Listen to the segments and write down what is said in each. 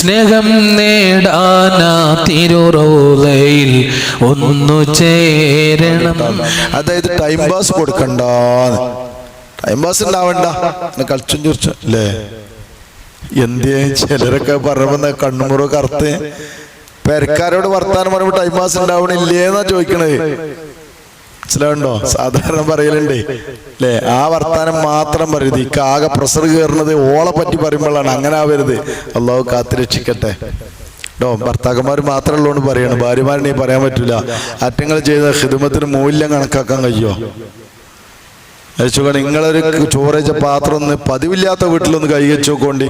സ്നേഹം നേടാനാ തിരുറോലയിൽ ഒന്നു ചേരണം. അതായത് ടൈം പാസ് കൊടുക്കണ്ട ടൈം പാസ് ഉണ്ടാവണ്ട. കളിച്ചും ചുരിച്ചു അല്ലേ? എന്തേ ചിലരൊക്കെ പറയുമ്പോ കണ്ണുമുറ കറുത്ത്? പെരക്കാരോട് വർത്താനം പറയുമ്പോ ടൈം പാസ് ഉണ്ടാവണില്ലേന്നാ ചോദിക്കണത്. മനസ്സിലാവുണ്ടോ സാധാരണ പറയലുണ്ട്. അല്ലേ ആ വർത്താനം മാത്രം പറയരുത്. ഈ ആകെ പ്രഷർ കയറുന്നത് ഓളെ പറ്റി പറയുമ്പോഴാണ് അങ്ങനെ ആവരുത്. അള്ളാഹു കാത്തിരക്ഷിക്കട്ടെ കേട്ടോ ഭർത്താക്കന്മാർ മാത്രമേ ഉള്ളൂ പറയണം. ഭാര്യമാരിനെ പറയാൻ പറ്റില്ല അറ്റങ്ങൾ ചെയ്ത ഹിദമത്തിന് മൂല്യം കണക്കാക്കാൻ കഴിയുമോ അയച്ചുകൊണ്ട് നിങ്ങളൊരു ചോറേച്ച പാത്രം ഒന്ന് പതിവില്ലാത്ത വീട്ടിലൊന്ന് കൈ വെച്ച് നോക്കോണ്ടി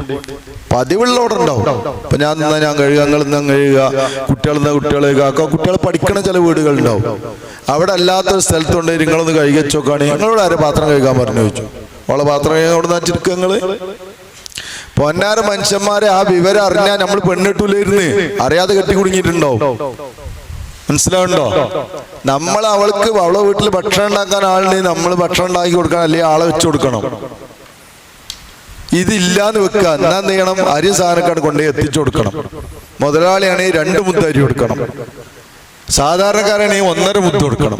പതിവുള്ളവിടെ ഉണ്ടാവും. അപ്പൊ ഞാൻ നിന്നാ ഞാൻ കഴുകുക നിങ്ങൾ നിന്നാ കഴുകുക കുട്ടികൾ നിന്നാ കുട്ടികൾ കഴുകുക കുട്ടികൾ പഠിക്കണ ചില വീടുകളുണ്ടാവും അവിടെ അല്ലാത്തൊരു സ്ഥലത്തുണ്ട് നിങ്ങളൊന്ന് കൈ വെച്ച് നോക്കുകയാണെങ്കിൽ നിങ്ങളോട് ആരും പാത്രം കഴുകാൻ പറഞ്ഞു ചോദിച്ചു? അവളെ പാത്രം കഴുകാൻ അവിടെ നിന്നാ നിങ്ങൾ? പൊന്നാറ് മനുഷ്യന്മാരെ ആ വിവരം അറിഞ്ഞാൽ നമ്മൾ പെണ്ണിട്ടൂലായിരുന്നു. അറിയാതെ കെട്ടി കുടുങ്ങിയിട്ടുണ്ടാവും. മനസ്സിലാവുണ്ടോ നമ്മൾ അവൾക്ക് അവളെ വീട്ടിൽ ഭക്ഷണം ഉണ്ടാക്കാൻ ആളുണ്ടെങ്കിൽ നമ്മൾ ഭക്ഷണം ഉണ്ടാക്കി കൊടുക്കണം അല്ലെങ്കിൽ ആളെ വെച്ച് കൊടുക്കണം. ഇതില്ലാന്ന് വെക്കുക. എന്നാ എന്ത് ചെയ്യണം? അരി സാധനക്കാട് കൊണ്ടുപോയി എത്തിച്ചു കൊടുക്കണം. മുതലാളിയാണെങ്കിൽ രണ്ട് മുദ്ദ അരി കൊടുക്കണം. സാധാരണക്കാരാണെങ്കിൽ ഒന്നര മുദ്ദ കൊടുക്കണം.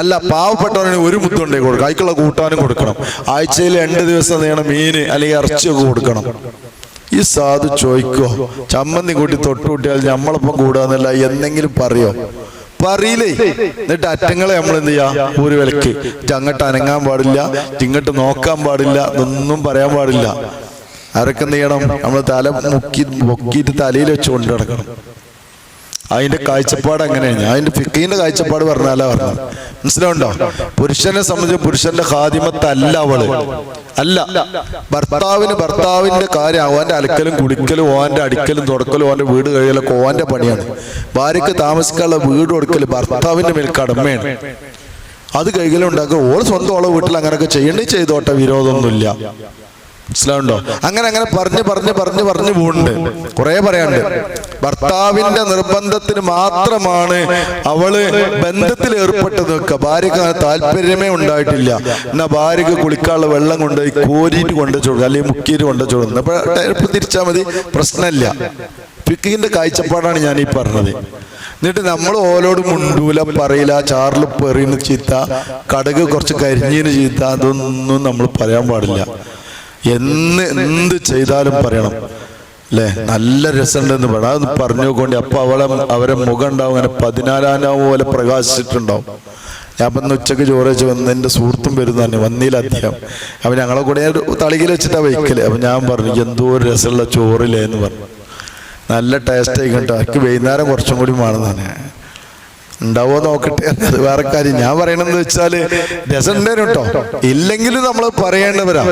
അല്ല പാവപ്പെട്ടവനാണെങ്കിൽ ഒരു മുദ്ദ കൊണ്ടേ കൊടുക്കണം. അതിക്കുള്ള കൂട്ടാനും കൊടുക്കണം. ആഴ്ചയിൽ രണ്ട് ദിവസം നീണം മീന് അല്ലെങ്കിൽ ഇറച്ചിയൊക്കെ കൊടുക്കണം. ഈ സാധു ചോദിക്കോ ചമ്മന്തി കൂട്ടി തൊട്ടുകൂട്ടിയാൽ നമ്മളൊപ്പം കൂടാന്നല്ല എന്തെങ്കിലും പറയോ? പറയില്ലേ? എന്നിട്ട് അറ്റങ്ങളെ നമ്മൾ എന്ത് ചെയ്യാ? ഒരു വിലക്ക് അങ്ങോട്ട് അനങ്ങാൻ പാടില്ല ഇങ്ങോട്ട് നോക്കാൻ പാടില്ല ഇതൊന്നും പറയാൻ പാടില്ല. ആരൊക്കെ എന്ത് ചെയ്യണം? നമ്മൾ തല മുക്കി പൊക്കിയിട്ട് തലയിൽ വെച്ച് കൊണ്ടു നടക്കണം അതിന്റെ കാഴ്ചപ്പാട് അങ്ങനെയാണ് അതിന്റെ ഫിക്കീന്റെ കാഴ്ചപ്പാട് പറഞ്ഞാലാ പറഞ്ഞത്. മനസ്സിലാവുണ്ടോ പുരുഷനെ സംബന്ധിച്ച് പുരുഷന്റെ ഹാദിമത്തല്ല അവൾ. അല്ല. ഭർത്താവിന് ഭർത്താവിന്റെ കാര്യം അവന്റെ അലക്കലും കുടിക്കലും ഓന്റെ അടിക്കലും തുടക്കലും ഓന്റെ വീട് കഴിയലൊക്കെ ഓന്റെ പണിയാണ്. ഭാര്യക്ക് താമസിക്കാനുള്ള വീട് കൊടുക്കൽ ഭർത്താവിന്റെ മേൽ കടമയാണ് അത് കൈകലും ഉണ്ടാക്കുക ഓൾ സ്വന്തം ഓളെ വീട്ടിൽ അങ്ങനെയൊക്കെ ചെയ്യണ്ടേ ചെയ്തോട്ടെ വിരോധമൊന്നുമില്ല. മനസ്സിലാവുണ്ടോ അങ്ങനെ അങ്ങനെ പറഞ്ഞ് പറഞ്ഞ് പറഞ്ഞ് പറഞ്ഞ് പോകുന്നുണ്ട് കുറെ പറയാണ്ട് ഭർത്താവിന്റെ നിർബന്ധത്തിന് മാത്രമാണ് അവൾ ബന്ധത്തിൽ ഏർപ്പെട്ട് നിൽക്കുക ഭാര്യക്ക് താല്പര്യമേ ഉണ്ടായിട്ടില്ല. എന്നാ ഭാര്യക്ക് കുളിക്കാനുള്ള വെള്ളം കൊണ്ട് കോരിയിട്ട് കൊണ്ടു ചോടുക അല്ലെങ്കിൽ മുക്കിയിട്ട് കൊണ്ടു കൊടുക്കുന്നത് അപ്പൊ ടൈപ്പ് തിരിച്ചാൽ മതി. പ്രശ്നമില്ല. പിക്കിന്റെ കാഴ്ചപ്പാടാണ് ഞാൻ ഈ പറഞ്ഞത്. എന്നിട്ട് നമ്മൾ ഓലോട് മുണ്ടൂല പറയില്ല ചാറിൽ പെറിയുന്ന ചീത്ത കടുക് കുറച്ച് കരിഞ്ഞിന് ചീത്ത അതൊന്നും നമ്മൾ പറയാൻ പാടില്ല. എന്ന് എന്ത് ചെയ്താലും പറയണം. അല്ലേ നല്ല രസമുണ്ടെന്ന് പറയണം. അതൊന്ന് പറഞ്ഞു കൊണ്ടി അപ്പൊ അവളെ അവരെ മുഖം ഉണ്ടാവും. അങ്ങനെ പതിനാലാം പോലെ പ്രകാശിച്ചിട്ടുണ്ടാവും. ഞാൻ ഇന്ന് ഉച്ചയ്ക്ക് ചോറ് വെച്ച് വന്ന് എന്റെ സുഹൃത്തും വരുന്നു തന്നെ വന്നില്ല അധികം. അപ്പൊ ഞങ്ങളെ കൂടെ തളികിൽ വെച്ചിട്ടാണ് വയ്ക്കൽ. അപ്പൊ ഞാൻ പറഞ്ഞു എന്തോ ഒരു രസമുള്ള ചോറില്ലേ? എന്ന് പറഞ്ഞു. നല്ല ടേസ്റ്റ് ആയിക്കോട്ടെ എനിക്ക് വൈകുന്നേരം കുറച്ചും കൂടി മാണെന്നാണ് ഉണ്ടാവോ നോക്കട്ടെ. അത് വേറെ കാര്യം. ഞാൻ പറയണെന്ന് വെച്ചാൽ രസം ഉണ്ടായിരുന്നു കേട്ടോ. ഇല്ലെങ്കിലും നമ്മൾ പറയേണ്ടവരാ.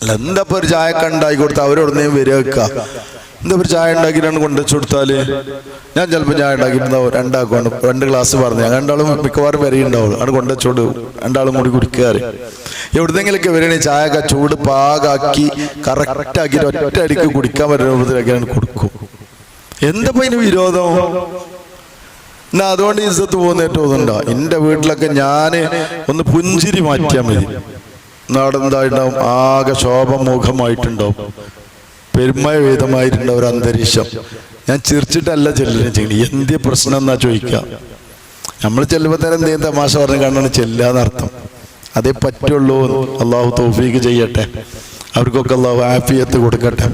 അല്ല എന്താ ഒരു ചായ കണ്ടായി ഉണ്ടാക്കി കൊടുത്താൽ അവരോടൊന്നേ വരിക എന്താ ഒരു ചായ ഉണ്ടാക്കി രണ്ട് കൊണ്ടുവച്ച് കൊടുത്താൽ? ഞാൻ ചിലപ്പോൾ ചായ ഉണ്ടാക്കി രണ്ടാക്കുവാണ്. രണ്ട് ഗ്ലാസ് പറഞ്ഞു. ഞാൻ രണ്ടാളും മിക്കവാറും വരെയുണ്ടാവുള്ളൂ അവിടെ കൊണ്ടുവച്ചോട് രണ്ടാളും കൂടി കുടിക്കാറ് എവിടുന്നെങ്കിലൊക്കെ വരികയാണെങ്കിൽ ചായ ഒക്കെ ചൂട് പാകാക്കി കറക്റ്റ് ആക്കി ഒറ്റ അടിക്ക് കുടിക്കാൻ പറ്റുന്ന രൂപത്തിലൊക്കെയാണ് കൊടുക്കും. എന്താ ഇപ്പൊ ഇതിന് വിരോധം? എന്നാ അതുകൊണ്ട് ഇസ്സത്ത് പോകുന്ന ഏറ്റവും ഇതുണ്ടോ? എന്റെ വീട്ടിലൊക്കെ ഞാൻ ഒന്ന് പുഞ്ചിരി മാറ്റിയാൽ മതി. നാടെന്തായിട്ടുണ്ടാവും ആകെ ശോഭമുഖമായിട്ടുണ്ടാവും. പെരുമയ വേദമായിട്ടുണ്ടാവും ഒരു അന്തരീക്ഷം. ഞാൻ ചിരിച്ചിട്ടല്ല ചെല്ലിനെ ചെയ്യണി എന്ത് പ്രശ്നം എന്നാ ചോദിക്കുക? നമ്മൾ ചെല്ലുമ്പോൾ തന്നെ എന്തെങ്കിലും തമാശ പറഞ്ഞ് കണ്ണാണ് ചെല്ലാന്നർത്ഥം അതേ പറ്റുള്ളൂ അള്ളാഹു തോഫീക്ക് ചെയ്യട്ടെ. അവർക്കൊക്കെ അള്ളാഹു ആഫിയത്ത് കൊടുക്കട്ടെ.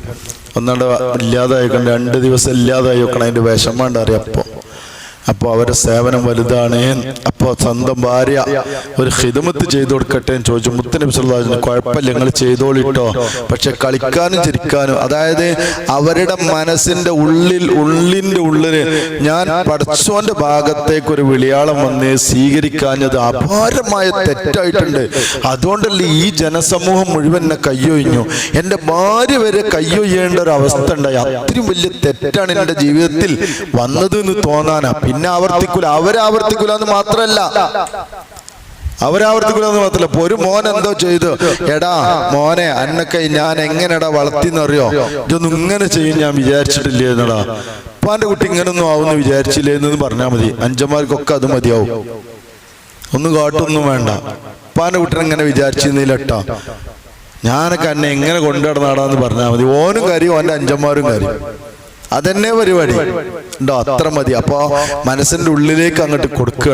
ഒന്നാണ്ട് ഇല്ലാതായിക്കൊണ്ട് രണ്ട് ദിവസം ഇല്ലാതായി വെക്കണം. അതിന്റെ വിഷമം ഉണ്ടറിയാം അപ്പോൾ അപ്പോൾ അവരുടെ സേവനം വലുതാണ്. അപ്പോൾ സ്വന്തം ഭാര്യ ഒരു ഹിദമത്ത് ചെയ്തു കൊടുക്കട്ടെ എന്ന് ചോദിച്ചു. മുത്തനബി സല്ലല്ലാഹു കുഴപ്പമില്ല നിങ്ങൾ ചെയ്തോളിട്ടോ. പക്ഷെ കളിക്കാനും ചിരിക്കാനും അതായത് അവരുടെ മനസ്സിന്റെ ഉള്ളിൽ ഉള്ളിന്റെ ഉള്ളിൽ ഞാൻ പഠിച്ചോന്റെ ഭാഗത്തേക്ക് ഒരു വിളിയാളം വന്ന് സ്വീകരിക്കാഞ്ഞത് അപാരമായ തെറ്റായിട്ടുണ്ട്. അതുകൊണ്ടല്ലേ ഈ ജനസമൂഹം മുഴുവൻ എന്നെ കയ്യൊഴിഞ്ഞു. എന്റെ ഭാര്യ വരെ കയ്യൊഴിയേണ്ട ഒരു അവസ്ഥ ഉണ്ടായി. അത്രയും വലിയ തെറ്റാണ് എന്റെ ജീവിതത്തിൽ വന്നത് എന്ന് തോന്നാനാ. പിന്നെ ആവർത്തിക്കൂല. അവരാവർത്തിക്കൂല എന്ന് മാത്രല്ല. അവരാവർത്തിക്കൂല എന്ന് ഇപ്പൊ ഒരു മോൻ എന്തോ ചെയ്തു. എടാ മോനെ അന്നൊക്കെ ഞാൻ എങ്ങനെടാ വളർത്തിന്നറിയോ ഇതൊന്നും ഇങ്ങനെ ചെയ്യും ഞാൻ വിചാരിച്ചിട്ടില്ലേ എന്നടാ. ഉപ്പാന്റെ കുട്ടി ഇങ്ങനൊന്നും ആവുമെന്ന് വിചാരിച്ചില്ലേ എന്ന് പറഞ്ഞാൽ മതി. അഞ്ചന്മാർക്കൊക്കെ അത് മതിയാവും. ഒന്നും കാട്ടൊന്നും വേണ്ട. ഉപ്പാന്റെ കുട്ടനെ ഇങ്ങനെ വിചാരിച്ചിരുന്നില്ലട്ടോ ഞാനൊക്കെ എന്നെ എങ്ങനെ കൊണ്ടുനടന്നാടാന്ന് പറഞ്ഞാൽ മതി. ഓനും കാര്യം ഓന്റെ അഞ്ചന്മാരും കാര്യം. അതന്നെ പരിപാടി. ഉണ്ടോ അത്ര മതി. അപ്പൊ മനസ്സിന്റെ ഉള്ളിലേക്ക് അങ്ങോട്ട് കൊടുക്കുകയാണ്